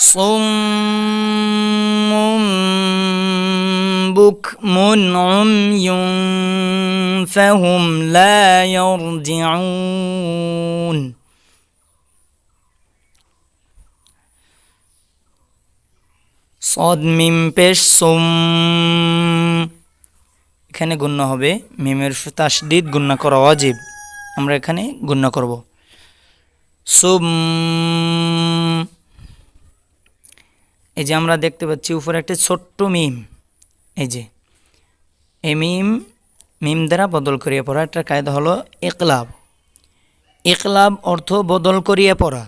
صم بكم عمي فهم لا يرجعون صاد মিম পেশ সুম এখানে গুণ্য হবে মিমের তাসদিদ গুণ্য করা অজীব আমরা এখানে গুণ্য করব সুম এই যে আমরা দেখতে পাচ্ছি উপরে একটি ছোট্ট মিম। এই যে। এই মিম মিম দ্বারা বদল করিয়ে পড়া। একটা কায়দা হলো একলাভ একলাভ অর্থ বদল করিয়ে পড়া।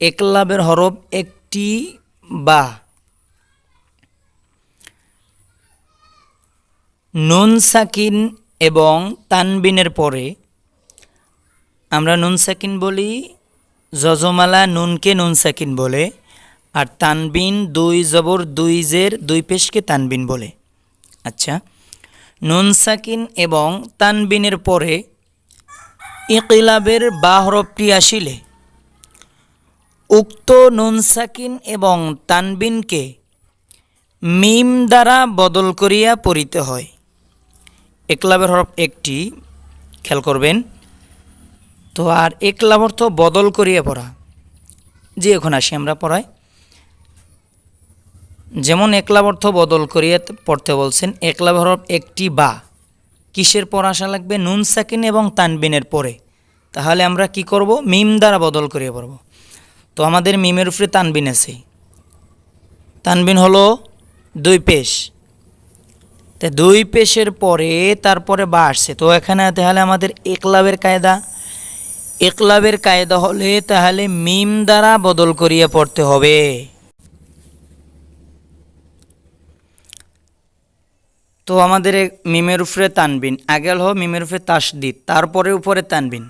একলাভের হরফ একটি বা। নুন সাকিন এবং তানবিনের পরে আমরা নুন সাকিন বলি, যজমালা নুনকে নুন সাকিন বলে। আর তানবিন দুই জবর, দুই জের, দুই পেশকে তানবিন বলে। আচ্ছা নুন সাকিন এবং তানবিনের পরে ইকিলাবের বা হরফটি আসিলে। উক্ত নুন সাকিন এবং তানবিনকে মিম দ্বারা বদল করিয়া পড়িতে হয়। একলাবের হরফ একটি, খেয়াল করবেন। তো আর একলাভ বদল করিয়া পড়া। যে এখন আসি আমরা পড়াই যেমন একলাভ অর্থ বদল করিয়া পড়তে বলছেন একলাভ হরফ একটি বা। কিসের পর আসা লাগবে? নুন সাকিন এবং তানবিনের পরে। তাহলে আমরা কি করব? মিম দ্বারা বদল করিয়ে পড়ব। তো আমাদের মিমের উপরে তানবিন আছে। তানবিন হলো দুই পেশ। তা দুই পেশের পরে তারপরে বা আসছে। তো এখানে তাহলে আমাদের একলাভের কায়দা। একলাভের কায়দা হলে তাহলে মিম দ্বারা বদল করিয়ে পড়তে হবে। তো আমাদের মিমের উপরে তানবিন আগে হলো মিমের উপরে তাসদিদ, তারপরে উপরে তানবিন।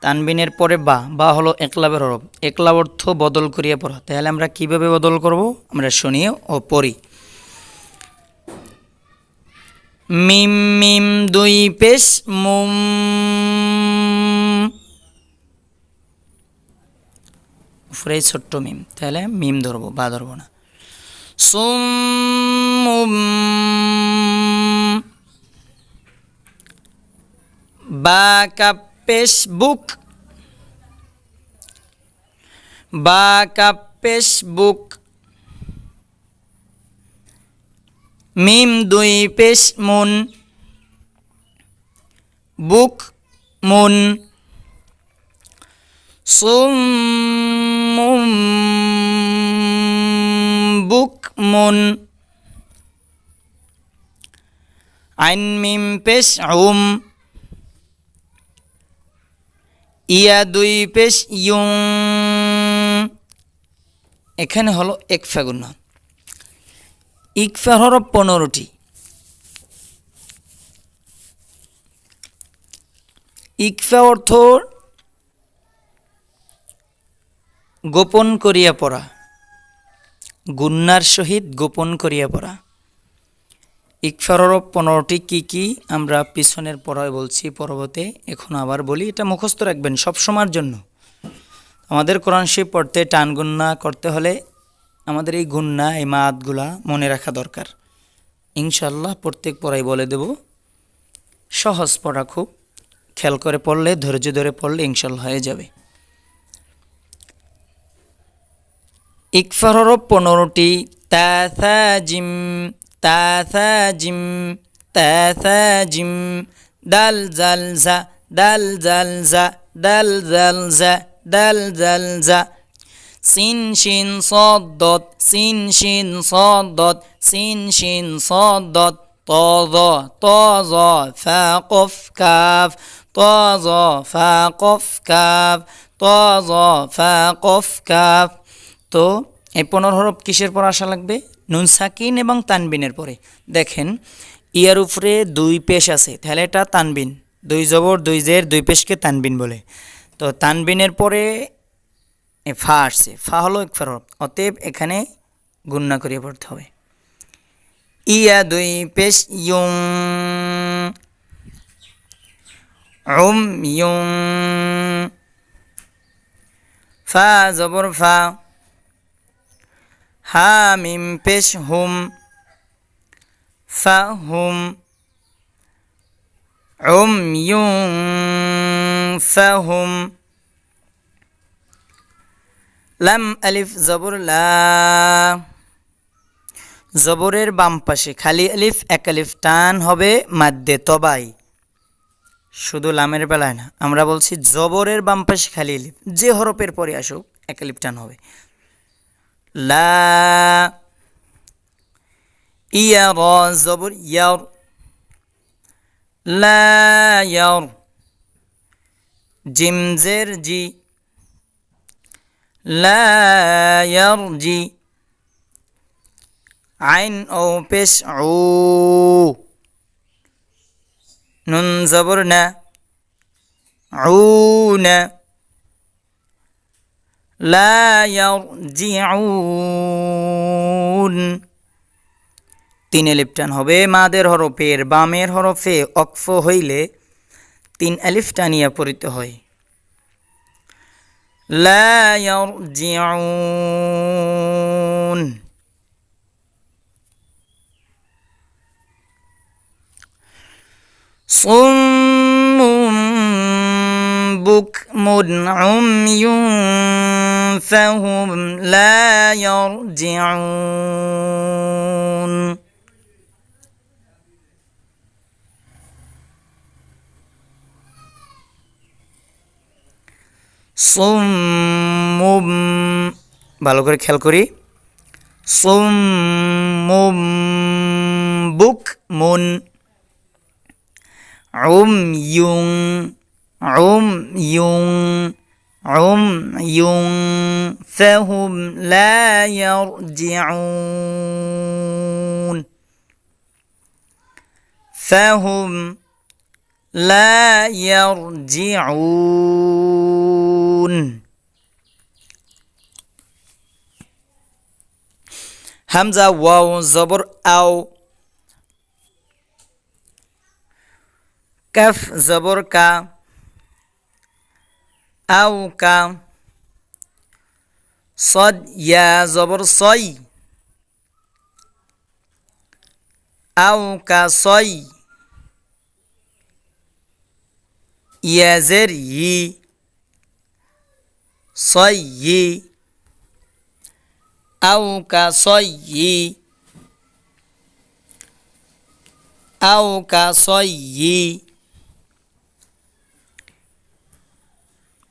তানবিনের পরে বা বা হলো একলাভের হরফ। একলাভ অর্থ বদল করিয়ে পড়া। তাহলে আমরা কীভাবে বদল করব? আমরা শুনি ও পড়ি। মিম মিম দুই পেশ, মুম। উপরে ছোট্ট মিম। তাহলে মিম ধরবো, বা ধরবো না। সুম বুক কাপেশ বুক মিম দুই পেশ মুন বুক মুন বুক মুন আইন মিম পেশ ইয়া দুই পেশ ইউং এখানে হলো একফা গুণ ইকফা হরফ পনেরোটি। ইকফা অর্থ গোপন করিয়া পড়া। গুন্নার সহিত গোপন করিয়া পড়া। ইকফার হরফ পনেরোটি কী কী আমরা পিছনের পড়ায় বলছি পরবর্তী এখন আবার বলি, এটা মুখস্থ রাখবেন সব সময়ের জন্য। আমাদের কোরআন শিব পড়তে টান গুন্না করতে হলে আমাদের এই গুন্না এই মাতগুলা মনে রাখা দরকার। ইনশাল্লাহ প্রত্যেক পড়াই বলে দেব, সহজ পড়া খুব, খেয়াল করে পড়লে, ধৈর্য ধরে পড়লে ইনশাল্লাহ হয়ে যাবে। ইকফার হরফ পনেরোটি, তাসাজিম তাসাজিম তাসাজিম দাল জালজা দাল জালজা দাল জালজা দাল জালজা সিন শিন صدت সিন শিন صدت সিন শিন صدت طاظ طاظ فا قف كاف طاظ فا قف كاف طاظ فا قف كاف তো এই পনেরো হরফ কিসের পর আসা লাগবে নুন সাকিন এবং তানবিনের পরে। দেখেন, ইয়ার উপরে দুই পেশ আছে, তাহলে এটা তানবিন। দুই জবর, দুই জের, দুই পেশকে তানবিন বলে। তো তানবিনের পরে ফা আসছে। ফা হলো এক ফেরত অতএব এখানে গুণনা করিয়ে পড়তে হবে। ইয়া দুই পেশ ইয়ং উম ইয়ং ফা, জবর, ফা। হা মিম পেশ হুম, ফা হুম, উম ইয়ং ফা হুম। লাম আলিফ জবর লা, জবরের বাম পাশে খালি আলিফ, এক আলিফ টান হবে মাদ্দে তবাই। শুধু লামের বেলায় না, আমরা বলছি জবরের বাম পাশে খালি আলিফ, যে হরফের পরে আসুক, এক আলিফ টান হবে। لا. يرى زبر ير. لا ير. جيم زر جي. لا يرجي عين أو بش عو. نون زبرنا عونا لا يرجعون তিন এলিফটান হবে মাদের হরফের বামের হরফে অক্ফ হইলে তিন এলিফ টানিয়া পড়িত হয় لا يرجعون صم بكم عمي فهم لا يرجعون সুম ভালো করে খেয়াল করি সুম বুক মুন উম عمي فهم لا يرجعون فهم لا يرجعون همزة واو زبر أو كف زبر كا আউকা সদ, ইয়া, জবর, সই। আউকা সই। ইয়াজের ই সই ই আউকা সই ই আউকা সই ই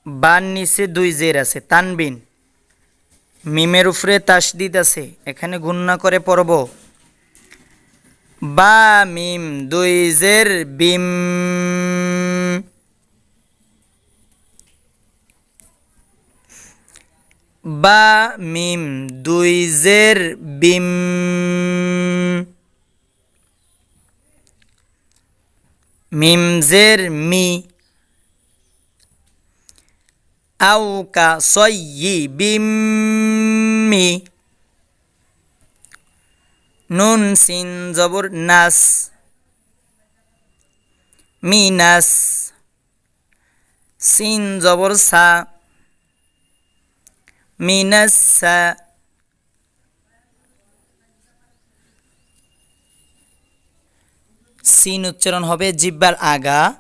বান নিচে দুই জের আছে, তানবিন। মিমের উপরে তাসদিদ আছে, এখানে গুণনা করে পড়ব। বা মিম দুই জের, বিম বা মিম দুই জের, বিম মিম জের, মি সয়ি বিম্মি নুন, সিন, জবর, নাস। মিনাস। সিন, জবর, সা। মিনাসা সিন উচ্চারণ হবে জিব্বার আগা,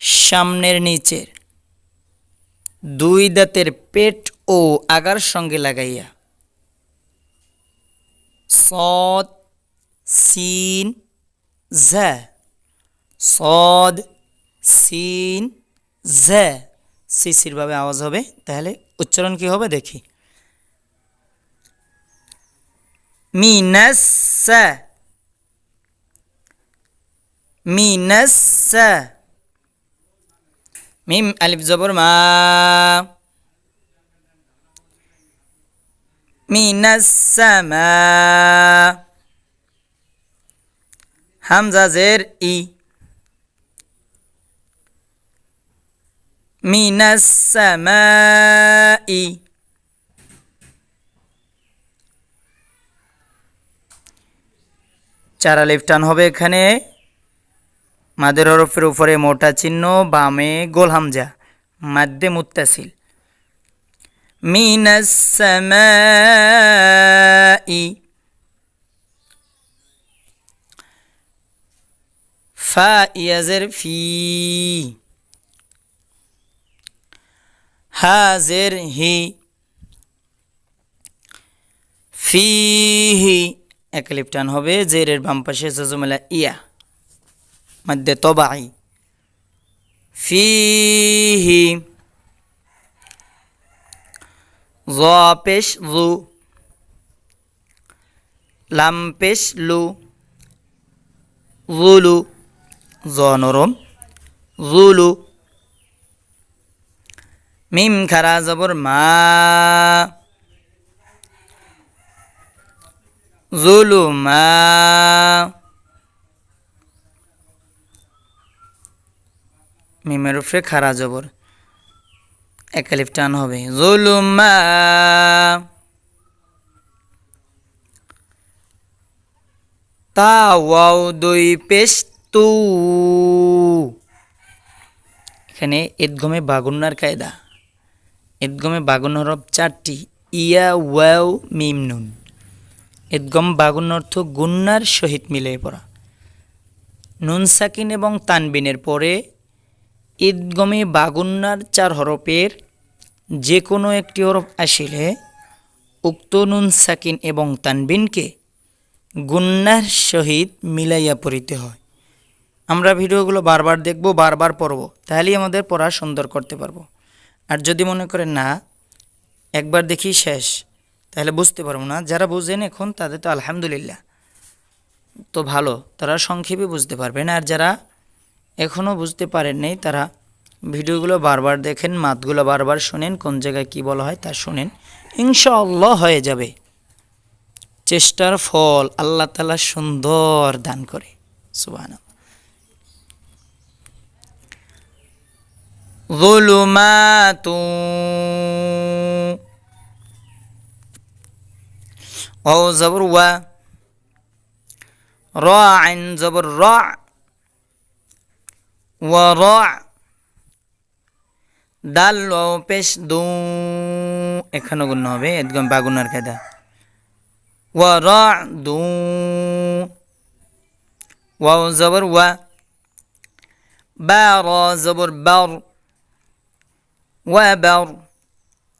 সামনের নিচের। দুই দাঁতের পেট ও আগার সঙ্গে লাগাইয়া। সদ সিন ঝা সদ সিন ঝা ভাবে আওয়াজ হবে, তাহলে উচ্চারণ কি হবে দেখি। মিনাসা মিনাসা মিম আলিফ জবর মা। সামা। হামজা ই। সামাই চার আলিফ হবে এখানে। মাদের হরফের উপরে মোটা চিহ্ন, বামে গোল হামজা। মাদ্দে মুত্তাসিল। মিনাস সামাই। ফা। ইয়াজের ফি হি টান হবে জেরের বাম পাশে জজমেলা ইয়া। মধ্যে তবাই। ফিহি জ জু লাম লু, জুলু জ নরম জুলু। মিম খারা জবর মা জুলুমা মিমের উপরে খারা জবর। একালিফ টান হবে। জুলুমা। তা ওয়াও দুই পেশ তু এখানে ঈদগমে বাগুন্নার কায়দা। ঈদগমে বাগুন হরফ চারটি, ইয়া, ওয়াও, মিম, নুন। ঈদগম বাগুন অর্থ গুন্নার সহিত মিলে পড়া। নুন সাকিন এবং তানবিনের পরে ঈদগমে বাগুন্নার চার হরফের যে কোনো একটি হরফ আসিলে উক্ত নুন, সাকিন এবং তানবিনকে গুন্নার সহিত মিলাইয়া পড়িতে হয়। আমরা ভিডিওগুলো বারবার দেখব, বারবার পড়ব, তাহলেই আমাদের পড়া সুন্দর করতে পারব। আর যদি মনে করেন না, একবার দেখি শেষ, তাহলে বুঝতে পারব না। যারা বুঝেন এখন, তাদের তো আলহামদুলিল্লাহ। তো ভালো, তারা সংক্ষেপে বুঝতে পারবেন। আর যারা এখনও বুঝতে পারেন নাই তারা ভিডিওগুলো বারবার দেখেন মাতগুলো বারবার শোনেন কোন জায়গায় কি বলা হয় তা শোনেন ইনশাআল্লাহ হয়ে যাবে চেষ্টার ফল আল্লাহ তালা সুন্দর দান করে সুবাহ ظلمات واو زبر و راع زبر راع ওয়ার দাল পেশ দু এখানে গুণ হবে একদম বাগুনার কায়দা। ওয়ার দু ওয়াও জবর ওয়া বা র জবর বার ওয়া বাউর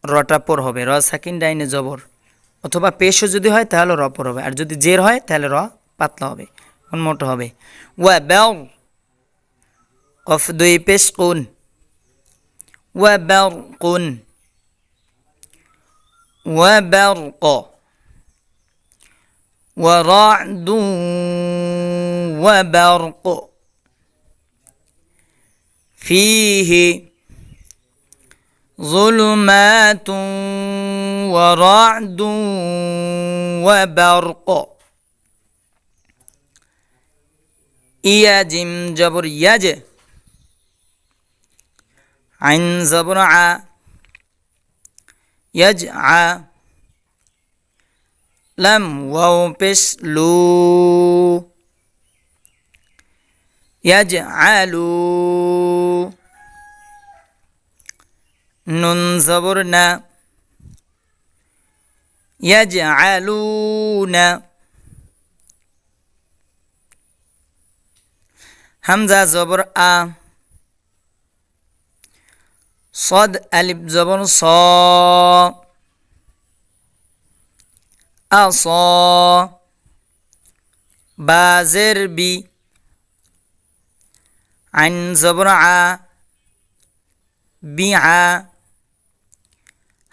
রটা পর হবে র সাকিন ডাইনে জবর অথবা পেশও যদি হয় তাহলে র পর হবে, আর যদি জের হয় তাহলে র পাতলা হবে মন মোটা হবে। ওয়া ব্যাও قفضي بسق وبرق وبرق ورعد وبرق فيه ظلمات ورعد وبرق. إياجم جبر يجب عين زبر ع يجع لم واو بش لو يجعل نون زبرنا يجعلون. همزة زبر أ صد ألف زبر صا. أصا. بازر بي. عن زبر ع بيع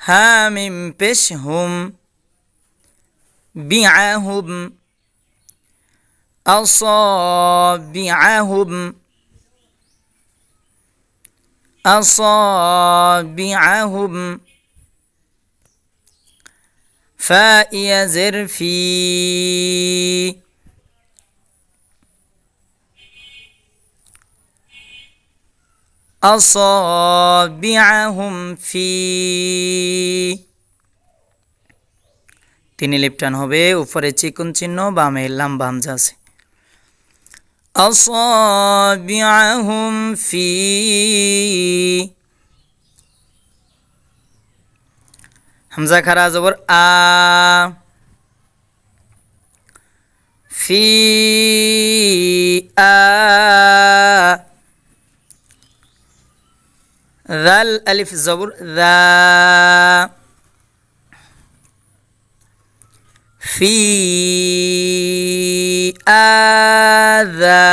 هامم بشهم. بيعهم أصابعهم أصابعهم ফা ইয়া জের ফি أصابعهم في তিনি লিপটান হবে উপরে চিকন চিহ্ন বামে লাম্বা হামজা আছে أصابعهم في حمزة خرا زبر آ في آ ذا الألف زبر ذا في আদা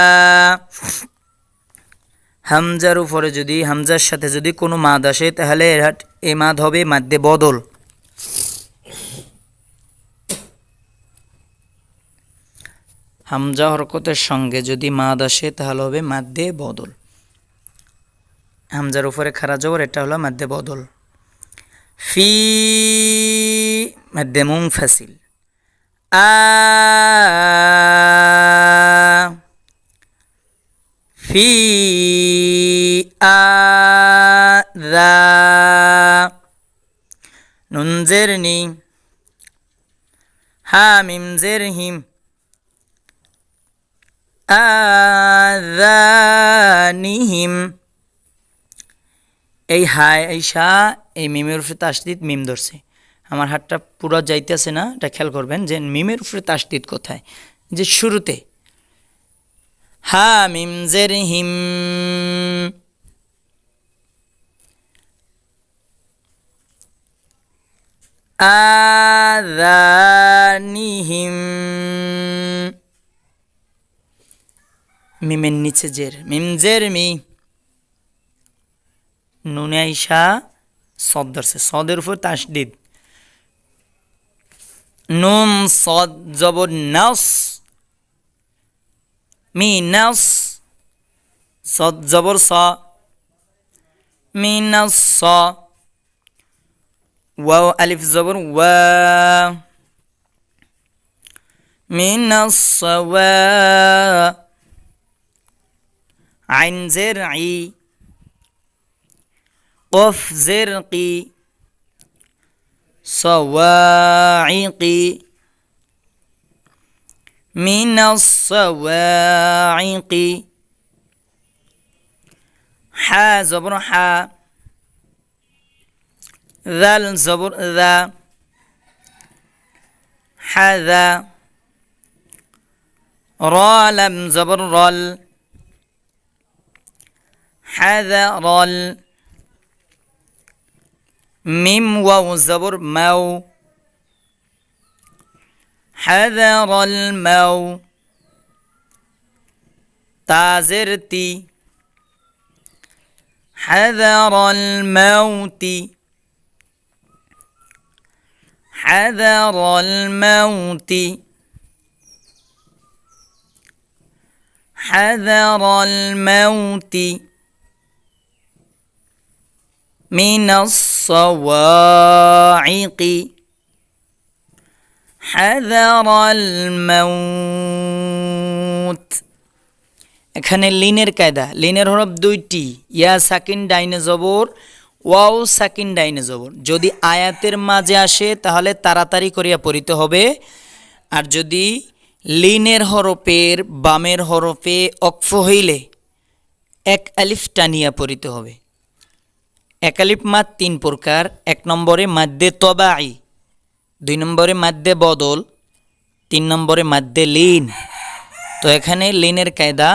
হামজার উপরে যদি, হামজার সাথে যদি কোনো মাদ আসে, তাহলে এর এই মাদ হবে মাদ্যে বদল। হামজা হরকতের সঙ্গে যদি মাদ আসে, তাহলে হবে মাদ্যে বদল। হামজার উপরে খারা জবর, এটা হলো মাদ্যে বদল। ফি মাদ্যে মুংফাসিল আ ফি আদা নুন জেরনি হামিম জেরহিম আদানিহিম এই হায় এই শাহ এই মিমের উপরে তাসদিদ মিম ধরছে আমার হাতটা পুরো যাইতেছে না, এটা খেয়াল করবেন যে মিমের উপরে তাসদিদ কোথায়? যে শুরুতে, হা মিম জের হিম আদানিহিম মিমের নিচে জের, মিম জের মি, নুনে আইসা সদ ধরছে, সদের উপর তাসদিদ। নুন সদ জবর নাস মিনাস সদ জবর স মিনাস স ওয়াও আলিফ জবর ওয়া মিনাস ওয়া আইন জের ই قف زرقي صواعقي من الصواعق. حا زبر حا ذال زبر ذا. حذا را لم زبر رل حذر ال ميم واو زبر مو حذر المو تازرتي. حذر الموت. حذر الموت. حذر الموت. من الصواعق حذر الموت এখানে লিনের কায়দা লিনের হরফ দুইটি ইয়া সাকিন ডাইনে জবর ওয়াও সাকিন ডাইনে জবর যদি আয়াতের মাঝে আসে তাহলে তাড়াতাড়ি করিয়া পড়িতে হবে আর যদি লিনের হরফের বামের হরফে অক্ফ হইলে এক আলিফ টানিয়া পড়িতে হবে এক আলিফ মাদ তিন প্রকার এক নম্বরে মাদ্দে তবাই দুই নম্বরে মাদ্দে বদল তিন নম্বরে মাদ্দে লিন তো এখানে লিনের কায়দা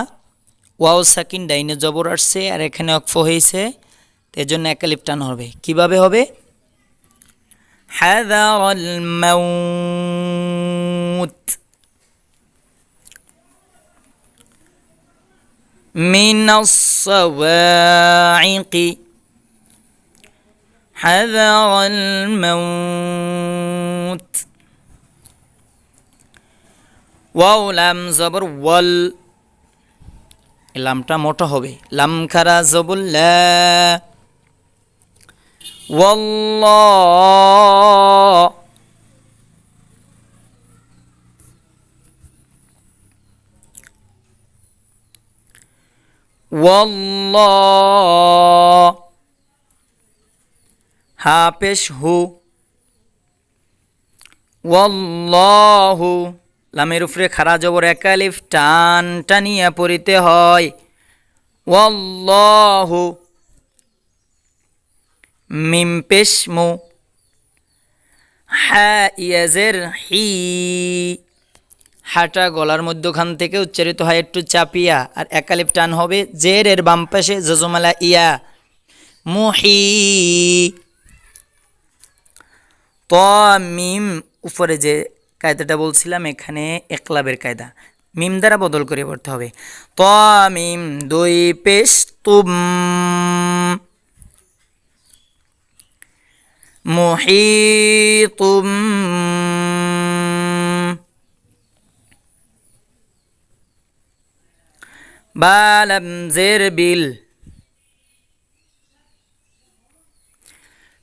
ওয়াও সাকিন ডাইনে জবর আসছে আর এখানে অক্ফ হয়েছে তো এর জন্য একালিপ টান হবে কিভাবে হবে حذر الموت من الصواعق حذر الموت. ওয়াও লাম জবর ওয়াল লামটা মোটা হবে। লাম খারা জবুল ওয়াল্লাহ। والله হা পেশ হু। ওয়াল্লাহু। লামের উপরে খারা জবর একালিফ টান টানিয়া পড়িতে হয়। ওয়াল্লাহু। মিম পেশ মু হা ইয়াজের হি। হাটা গলার মধ্যখান থেকে উচ্চারিত হয় একটু চাপিয়া আর একালিপ টান হবে জের এর বাম পাশে জজমালা ইয়া। মুহি। ত মিম উপরে যে কায়দাটা বলছিলাম, এখানে একলাবের কায়দা। মিম দ্বারা বদল করে পড়তে হবে। ত মিম দুই পেশ, তুম। মুহিতুম। বালাম জের বিল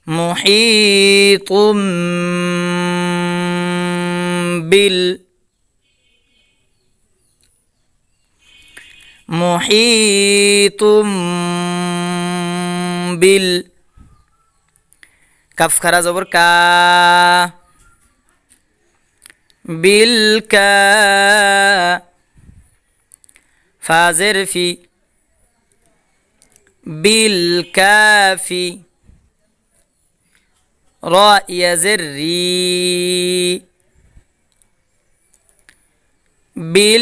محيط بال محيط بال كف خرا زبر كا بالكا فازر في بالكافي رأي زري. بالكافري.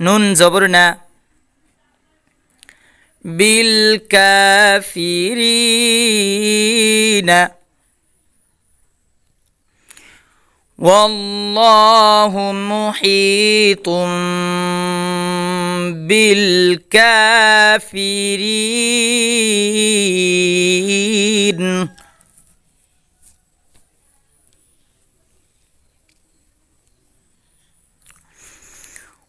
نون زبرنا. بالكافرين. والله محيط بالكافرين.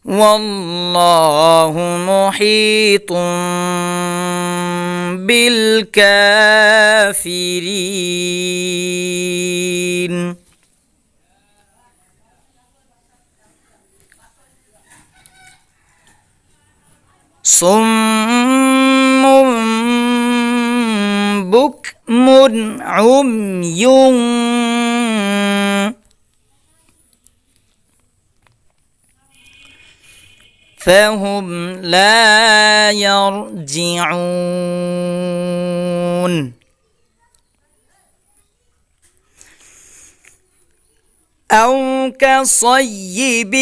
والله محيط بالكافرين. صم بكم عمي. فهم لا يرجعون. أو كصيب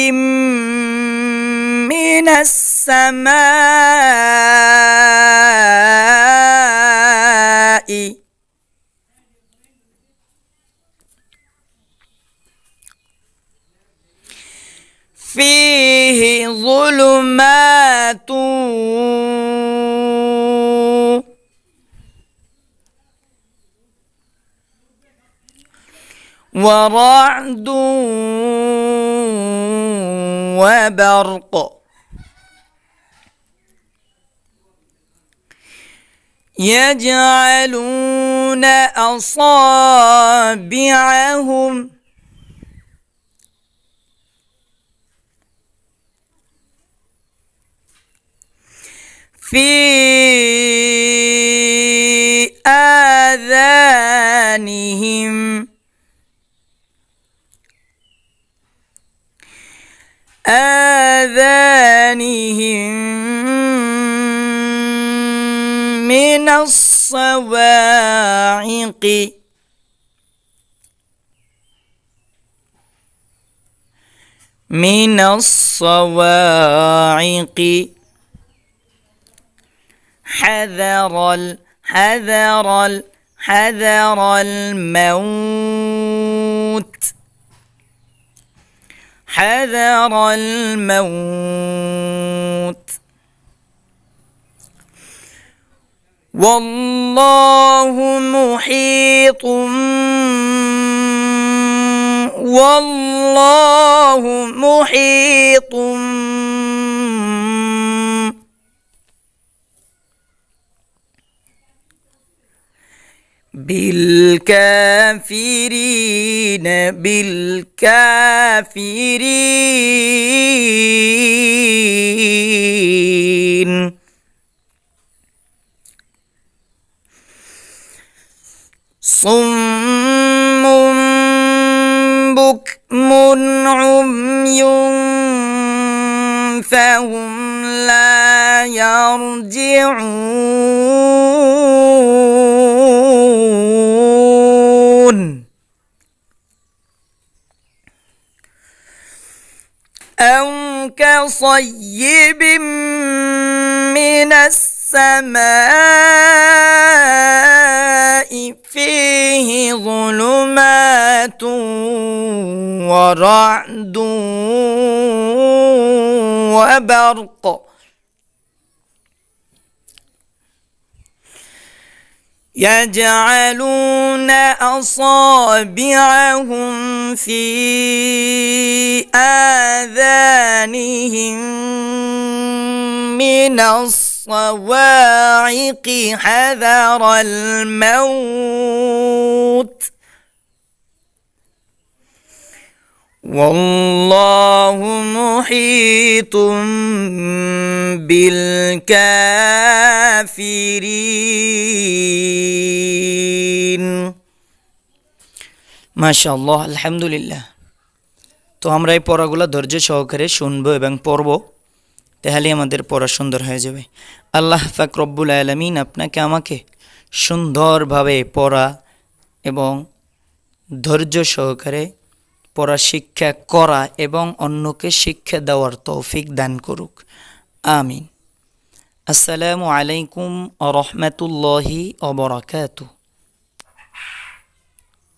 من السماء. فيه ظلمات. ورعد وبرق. يجعلون أصابعهم في آذانهم. آذانهم. من الصواعق. من الصواعق. حذر ال حذر حذر الموت. حذر الموت. والله محيط والله محيط بالكافرين بالكافرين صم بكم عمي فهم لا يرجعون. أو كصيب من السماء فيه ظلمات ورعد وبرق. يجعلون أصابعهم في آذانهم من الصواعق حذر الموت والله محيط بالكافرين মাশাআল্লাহ আলহামদুলিল্লাহ তো আমরা এই পড়াগুলো ধৈর্য সহকারে শুনবো এবং পড়ব তাহলে আমাদের পড়া সুন্দর হয়ে যাবে। আল্লাহ ফাক রব্বুল আলমিন আপনাকে আমাকে সুন্দরভাবে পড়া এবং ধৈর্য সহকারে পড়া শিক্ষা করা এবং অন্যকে শিক্ষা দেওয়ার তৌফিক দান করুক। আমিন। আসসালামু আলাইকুম আ রহমতুল্লাহি অবরাকাতু